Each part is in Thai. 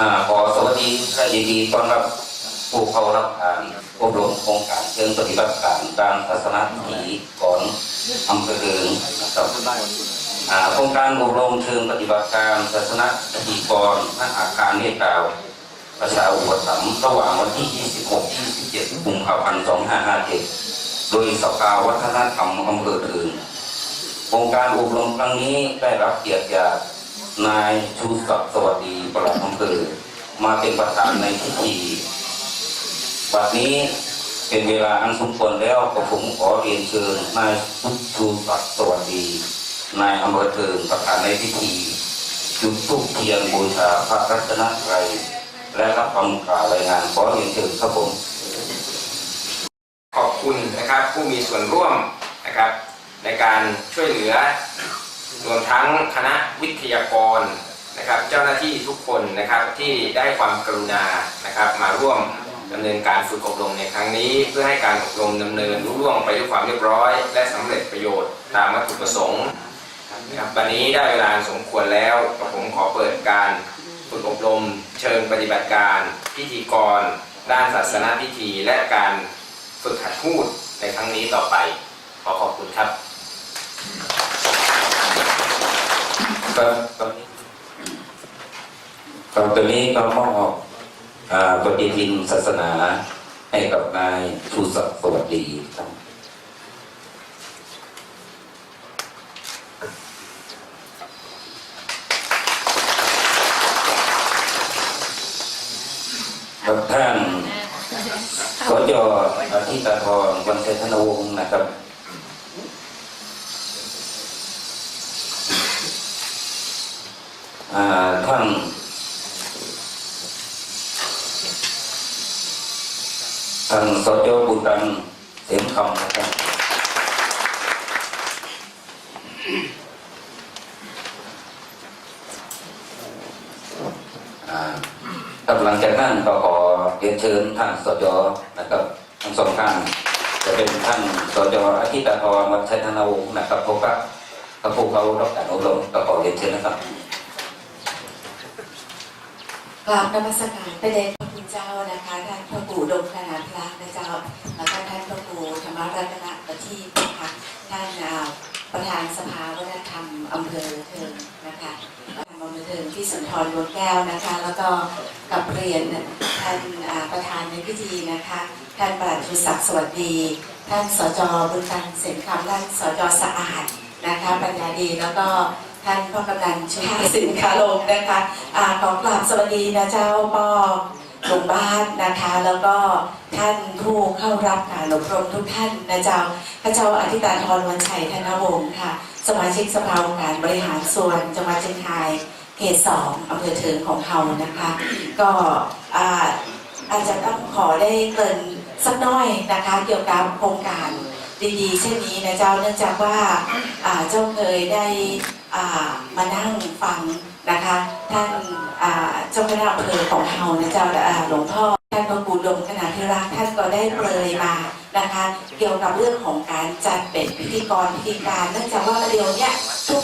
อขอสวัสดีและยินดีต้อนรับผู้เข้ารับการอบรมโครงการเชิงปฏิบัติการการศาสนาวิถีของอำเภอเดิงนะครับโครงการอบรมเชิงปฏิบัติการศาสนาวิถีกรณอาคารเนตรดาวประชาอุปถัมภ์ระหว่างวันที่ 26-27กุมภาพันธ์ 2557 โดยสภาวัฒนธรรมอำเภอเดิงโครงการอบรมครั้งนี้ได้รับเกียรติจาก นายชูศักดิ์สวัสดีปลัดอำเภอมาเป็นประธานในพิธีบัดนี้เป็นเวลาอันสมควรแล้วก็ผมขอเรียนเชิญนายชูศักดิ์สวัสดี นายอำเภอเทิงประธานในพิธี จุดธูปเทียนบูชาพระรัตนตรัยและรับคำกล่าวรายงานขอเรียนเชิญครับผมขอบคุณนะครับผู้มีส่วนร่วมนะครับในการช่วยเหลือ รวมทั้งคณะวิทยากรนะครับเจ้าหน้าที่ทุกคนนะครับที่ได้ความกรุณานะครับมาร่วมดำเนินการฝึกอบรมในครั้งนี้ เพื่อให้การอบรมดำเนินรุ่งร่วงไปด้วยความเรียบร้อย และสำเร็จประโยชน์ตามวัตถุประสงค์นะครับวันนี้ได้เวลาสมควรแล้วผมขอเปิดการฝึกอบรม เชิงปฏิบัติการ พิธีกร ด้านศาสนาพิธี และการฝึกหัดพูดในครั้งนี้ต่อไป ขอขอบคุณครับ ครับตอนนี้ครับตอนนี้ก็มอบอ่าปฏิทินศาสนาให้กับนายชูศักดิ์สวัสดีครับครับท่านสจอาทิตาธรวันเชษฐนวงศ์นะครับ อ่า ท่านท่านสจบุตรันเสียงคำนะครับอ่าครับหลังจากนั้นก็ขอเรียนเชิญท่านสจนะครับทั้งสองท่านจะเป็นท่านสจอาทิตย์ตาธรวัชรธนวงศ์นะครับพบกับกับผู้เขารับการอบรมก็ขอเรียนเชิญนะครับ กราบนมัสการพระเดชพระคุณเจ้านะคะท่านพระปู่ดมขนาดพระนะเจ้าแล้วก็ท่านพระปู่ธรรมรัตนประทีปนะคะท่านประธานสภาวัฒนธรรมอำเภอเทิงนะคะประธานอำเภอเทิงที่สุนทรดวแก้วนะคะ แล้วก็กับเรียนท่านประธานในพิธีนะคะท่านปลัดชูศักดิ์สวัสดี ท่านสจบุญตันเสนคำท่านสจสะอาดนะคะปัญญาดีแล้วก็ ท่านพ่อกำนันชุมสินคาลงนะคะอาขอกราบสวัสดีนะเจ้าปอหลวงบ้านนะคะ แล้วก็ท่านผู้เข้ารับการอบรมทุกท่านนะเจ้าพระเจ้าอธิตาธรวันชัยธนวงศ์ค่ะ สมาชิกสภาองค์การบริหารส่วนจังหวัดเชียงรายเขตสองอำเภอเถิงของเขานะคะ ก็อาจจะต้องขอได้เกินสักน้อยนะคะ เกี่ยวกับโครงการดีๆ เช่นนี้นะเจ้าเนื่องจากว่าเจ้าเคยได้ มานั่งฟังนะคะท่านเจ้าคณะอำเภอของเฮานะเจ้าหลวงพ่อท่านพระครูดมขนาธิรักท่านก็ได้เปรยมานะคะ เกี่ยวกับเรื่องของการจัดเป็นพิธีกรพิธีการเนื่องจากว่าเดียวเนี่ย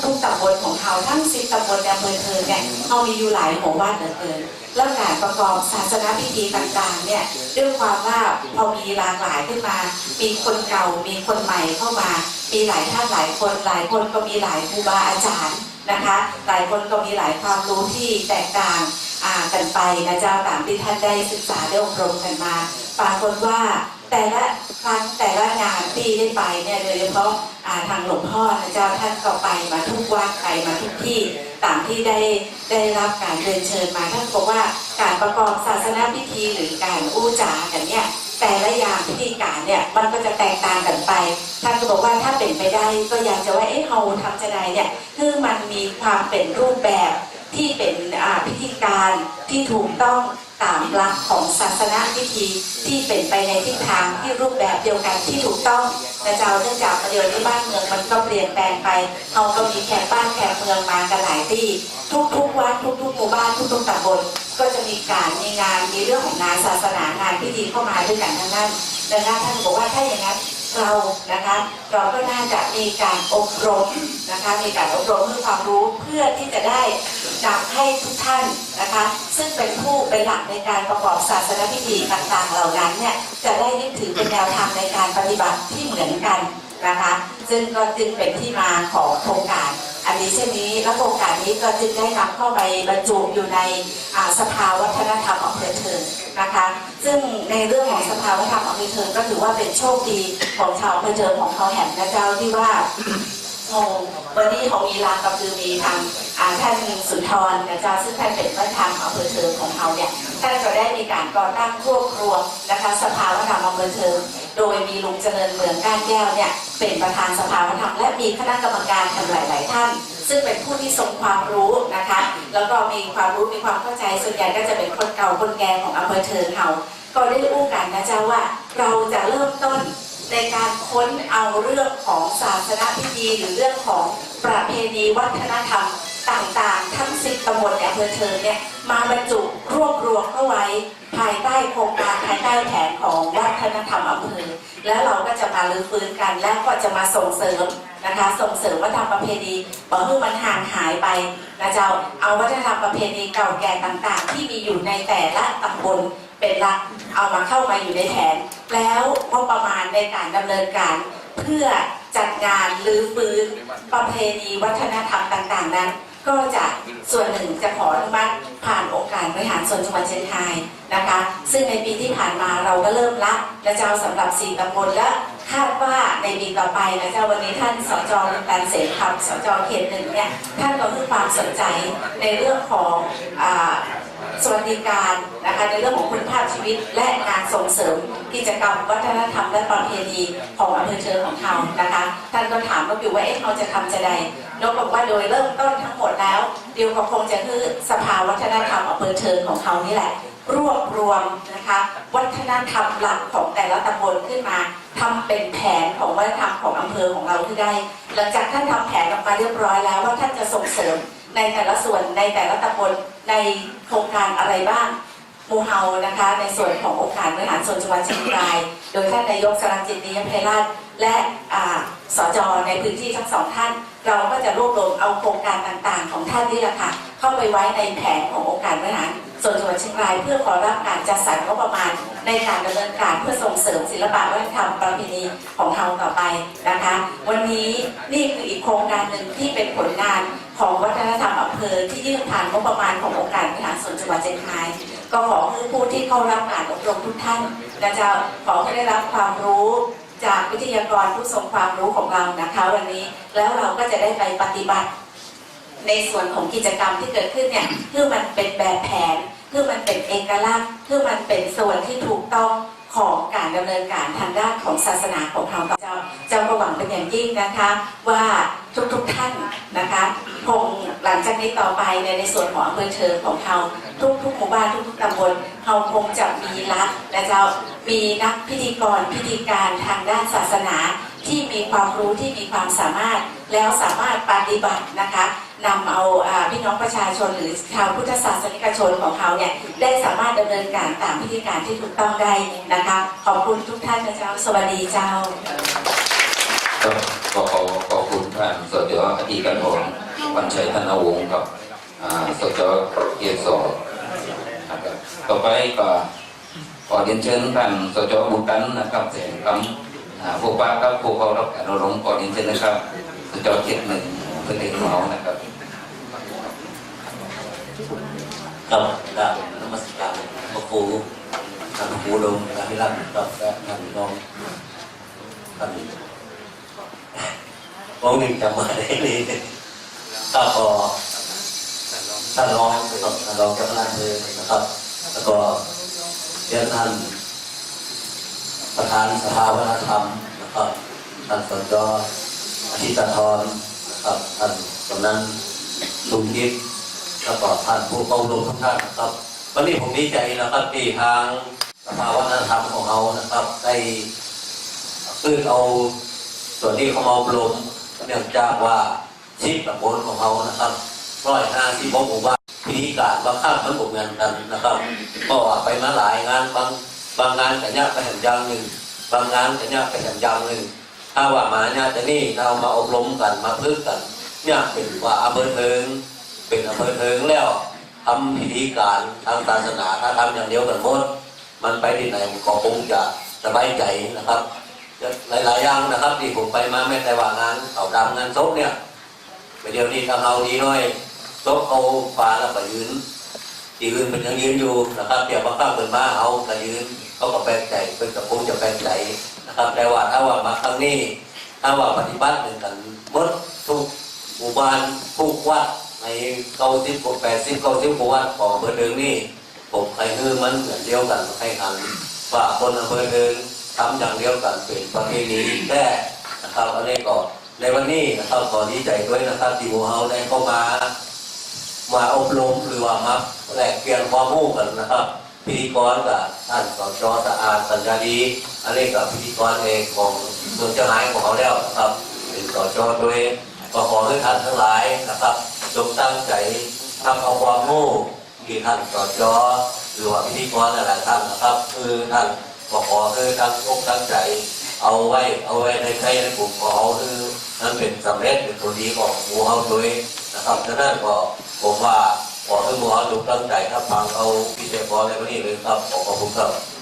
ทุกๆตำบลของเฮาทั้งสิบตำบลในอำเภอเทิงเนี่ยเฮามีอยู่หลายหมู่บ้านเหลือเกินแล้วการประกอบศาสนพิธีต่างๆเนี่ยด้วยความว่าพอมีหลากหลายขึ้นมา มีคนเก่ามีคนใหม่เข้ามา มีหลายท่านหลายคนหลายคนก็มีหลายครูบาอาจารย์นะคะ หลายคนก็มีหลายความรู้ที่แตกต่างกันไปนะเจ้าตามที่ท่านได้ศึกษาได้อบรมกันมา ปรากฏว่าแต่ละครั้งแต่ละงานที่ได้ไปเนี่ยโดยเฉพาะทางหลวงพ่อนะเจ้าท่านก็ไปมาทุกวัดไปมาทุกที่ตามที่ได้ได้รับการเรียนเชิญมาท่านบอกว่าการประกอบศาสนาพิธีหรือการอู้จากันเนี่ยแต่ละางเนี่ยมันก็จะแตกต่างกันไป ท่านก็บอกว่าถ้าเป็นไปได้ก็อยากจะว่าเอ้เฮาทำจะไดเนี่ยคือมันมีความเป็นรูปแบบที่เป็นพิธีการที่ถูกต้อง ตามหลักของศาสนาพิธีที่เป็นไปในทิศทางที่รูปแบบเดียวกันที่ถูกต้องนะเจ้าเนื่องจากประเดี๋ยวนี้บ้านเมืองมันก็เปลี่ยนแปลงไปเราก็มีแขกบ้านแขกเมืองมากันหลายที่ทุกๆวัดทุกๆหมู่บ้านทุกๆตำบลก็จะมีการมีงานมีเรื่องของงานศาสนางานพิธีเข้ามาด้วยกันทั้งนั้นดังนั้นท่านบอกว่าถ้าอย่างนั้น เรานะคะเราก็น่าจะมีการอบรมนะคะมีการอบรมเพื่อความรู้เพื่อที่จะได้นำให้ทุกท่านนะคะซึ่งเป็นผู้เป็นหลักในการประกอบศาสนพิธีต่างๆ เหล่านั้นเนี่ยจะได้ยึดถือเป็นแนวทางในการปฏิบัติที่เหมือนกันนะคะซึ่งก็จึงเป็นที่มาของโครงการ อันนี้เช่นนี้และโครงการนี้ก็จึงได้นำเข้าไปบรรจุอยู่ในสภาวัฒนธรรมอำเภอเทิงนะคะ ซึ่งในเรื่องของสภาวัฒนธรรมอำเภอเทิงก็ถือว่าเป็นโชคดีของชาวอำเภอเทิงของเขาแห่งนะเจ้าที่ว่าโอ้วันนี้ของมีรางกับคือมีทางท่านสุนทรนะจ๊ะซึ่งท่านเป็นประธานอำเภอเทิงของเขาเนี่ยท่านก็ได้มีการก่อตั้งควบรวมนะคะสภาวัฒนธรรมอำเภอเทิง โดยมีลุงเจริญเมืองก้านแก้วเนี่ยเป็นประธานสภาวัฒนธรรมและมีคณะกรรมการทำหลาย ๆ ท่าน ซึ่งเป็นผู้ที่ทรงความรู้นะคะ แล้วก็มีความรู้มีความเข้าใจส่วนใหญ่ก็จะเป็นคนเก่าคนแก่ของอำเภอเทิงเขาก็ได้อู้กันนะจ๊ะว่าเราจะเริ่มต้นในการค้นเอาเรื่องของศาสนพิธีหรือเรื่องของประเพณีวัฒนธรรม ต่างๆ ทั้งสิบตำบลในอำเภอเทิงเนี่ยมาบรรจุรวบรวมเข้าไว้ภายใต้โครงการภายใต้แผนของวัฒนธรรมอำเภอแล้วเราก็จะมาลื้อฟื้นกัน และก็จะมาส่งเสริมนะคะ ส่งเสริมวัฒนธรรมประเพณีบอกให้มันห่างหายไปนะเจ้าเอาวัฒนธรรมประเพณีเก่าแก่ต่างๆ ที่มีอยู่ในแต่ละตำบลเป็นหลักเอามาเข้ามาอยู่ในแผน แล้วงบประมาณในการดำเนินการเพื่อ จัดงานหรือฟื้นประเพณีวัฒนธรรมต่างๆ นั้น ก็จะส่วนหนึ่งจะขออนุมัติผ่านองค์การบริหารส่วนจังหวัดเชียงรายนะคะ ซึ่งในปีที่ผ่านมาเราก็เริ่มละและเจ้าสำหรับสี่ตำบลและคาดว่าในปีต่อไปนะเจ้าวันนี้ท่านสจลการเสนคำสจเขตหนึ่งเนี่ยท่านก็ให้ความสนใจในเรื่องของอ สวัสดิการนะคะในเรื่องของคุณภาพชีวิต และการส่งเสริมกิจกรรม วัฒนธรรมและประเพณีของอำเภอเชิงของเรานะคะท่านก็ถามว่าอยู่ว่าเอ๊ะเราจะทำจะใดนกบอกว่าโดยเริ่มต้นทั้งหมดแล้วเดียวก็คงจะคือสภาวัฒนธรรมอำเภอเชิงของเขานี่แหละ รวบรวมนะคะวัฒนธรรมหลักของแต่ละตำบลขึ้นมาทำเป็นแผนของวัฒนธรรมของอำเภอของเราที่ได้ หลังจากท่านทำแผนออกมาเรียบร้อยแล้วว่าท่านจะส่งเสริมในแต่ละส่วนในแต่ละตำบล ในโครงการอะไรบ้างมูเฮานะคะ ในส่วนขององค์การบริหารส่วนจังหวัดเชียงราย โดยท่านนายกสรังจิตนิยมไพราชและสจในพื้นที่ทั้งสองท่าน เราก็จะรวบรวมเอาโครงการต่างๆ ของท่านนี่แหละค่ะเข้าไปไว้ในแผนขององค์การบริหาร ส่วนจังหวัดเชียงรายเพื่อขอรับการจัดสรรงบประมาณ ในการดำเนินการเพื่อส่งเสริมศิลปะวัฒนธรรมประเพณีของเราต่อไปนะคะ วันนี้นี่คืออีกโครงการหนึ่งที่เป็นผลงานของวัฒนธรรมอำเภอที่ยื่นผ่านงบประมาณขององค์การบริหารส่วนจังหวัดเชียงรายก็ขอให้ผู้ที่เข้ารับการอบรมทุกท่านนะจะขอให้ได้รับความรู้จากวิทยากรผู้ทรงความรู้ของเรานะคะ วันนี้แล้วเราก็จะได้ไปปฏิบัติ ในส่วนของกิจกรรมที่เกิดขึ้นเนี่ยเพื่อมันเป็นแบบแผน เพื่อมันเป็นเอกลักษณ์เพื่อมันเป็นส่วนที่ถูกต้องของการดำเนินการทางด้านของศาสนาของเราเจ้าเจ้าก็หวังเป็นอย่างยิ่งนะคะ ว่าทุกๆท่านนะคะคงหลังจากนี้ต่อไปในในส่วนของอำเภอเชิงของเราทุกๆหมู่บ้านทุกๆตำบลเราคงจะมีรัฐและเจ้ามีนักพิธีกรพิธีการทางด้านศาสนาที่มีความรู้ที่มีความสามารถแล้วสามารถปฏิบัตินะคะ นำเอาพี่น้องประชาชนหรือชาวพุทธศาสนิกชนของเขาเนี่ยได้สามารถดำเนินการตามพิธีการที่ถูกต้องได้นะคะ ขอบคุณทุกท่านนะเจ้าสวัสดีเจ้าก็ขอขอขอบคุณท่านสจอดีกันของวันชัยธนวงศ์กับอ่าสจเกียรติสอนนะครับต่อไปก็ขอเรียนเชิญท่านสจบุญกันนะครับเสียงคำอาผู้ป้าครับผู้เขารับการอบรมขอเรียนเชิญนะครับสจเกียรติหนึ่งเพื่อนเอกของเรานะครับ กับกราบนมัสการพระครูท่านครูดงพระพิรัตน์กับท่านรองท่านรองหนึ่งจำมาได้เลยก็พอท่านรองท่านรองเจ้าคณะเภอนะครับ แล้วก็เรียนท่านประธานสภาวัฒนธรรมนะครับท่านสจอาทิตย์ธรนะครับท่านกำนันลุงยิป แล้วก็ท่านผู้เข้าร่วมทุกท่านนะครับ วันนี้ผมดีใจนะครับที่ทางสภาวัฒนธรรมของเรานะครับได้ซื้อเอาส่วนนี้เขามาอบรมเนื่องจากว่าชีพตำบลของเรานะครับร้อยห้าสิบหมู่บ้านพิธีการบางข้ามมันบกงานกันนะครับก็ว่าไปมาหลายงานบางบางงานกันยากไปแห่งอย่างหนึ่งบางงานกันยากไปแห่งอย่างหนึ่งถ้าว่ามาเนี่ยจะนี่เรามาอบรมกันมาพึ่งกันเนี่ยเป็นว่าอำเภอเทิง เป็นอำเภอเทิงแล้วทำพิธีการทางศาสนาถ้าทำอย่างเดียวกันหมดมันไปที่ไหนก็คงจะสบายใจนะครับ หลายๆอย่างนะครับ ที่ผมไปมาไม่แต่ว่างานเขาดำงานศพเนี่ยไปเดี๋ยวนี้ทำเอาดีหน่อยศพเอาฟ้าแล้วก็ยืนยืนเป็นยังยืนอยู่นะครับเดี๋ยวบางครั้งเป็นมาเอาแต่ยืนเขาก็แปลกใจเป็นกับผมจะแปลกใจนะครับแต่ว่าถ้าว่ามาครั้งนี้ถ้าว่าปฏิบัติเหมือนกันมดทุกหมู่บ้านทุกวัด ในเก้าสิบกว่าแปดสิบเก้าสิบกว่าของอำเภอเดิงนี่ผมใครคือมันเหมือนเดียวกันให้หันว่าคนอำเภอเดิงทำอย่างเดียวกันเป็นประเพณีแท้นะครับอันนี้ก็ในวันนี้นะครับขอดีใจด้วยนะครับที่หมูเฮาได้เข้ามามาอบรมหรือว่ามาแลกเปลี่ยนความรู้กันนะครับ พิธีกรกับท่านสจสะอาดสัญญาดีอันนี้กับพิธีกรเองของเมืองเชียงรายของเขาแล้วนะครับเป็นสจโดยก็ขอให้ท่านทั้งหลายนะครับ จงตั้งใจทำเอาความรู้ที่ท่านสจหรือว่าพิธีกรหลายท่านนะครับ คือท่านก็ขอคือตั้งอกตั้งใจ เอาไว้เอาไว้ในใช้ในกลุ่มของเขาคือนั้นเป็นสำเร็จเป็นตัวดีของหมู่เขาโดยนะครับฉะนั้นก็ผมว่าขอให้หมู่เขาจงตั้งใจครับฟังเอาพิธีกรในวันนี้เลยครับขอขอบคุณครับ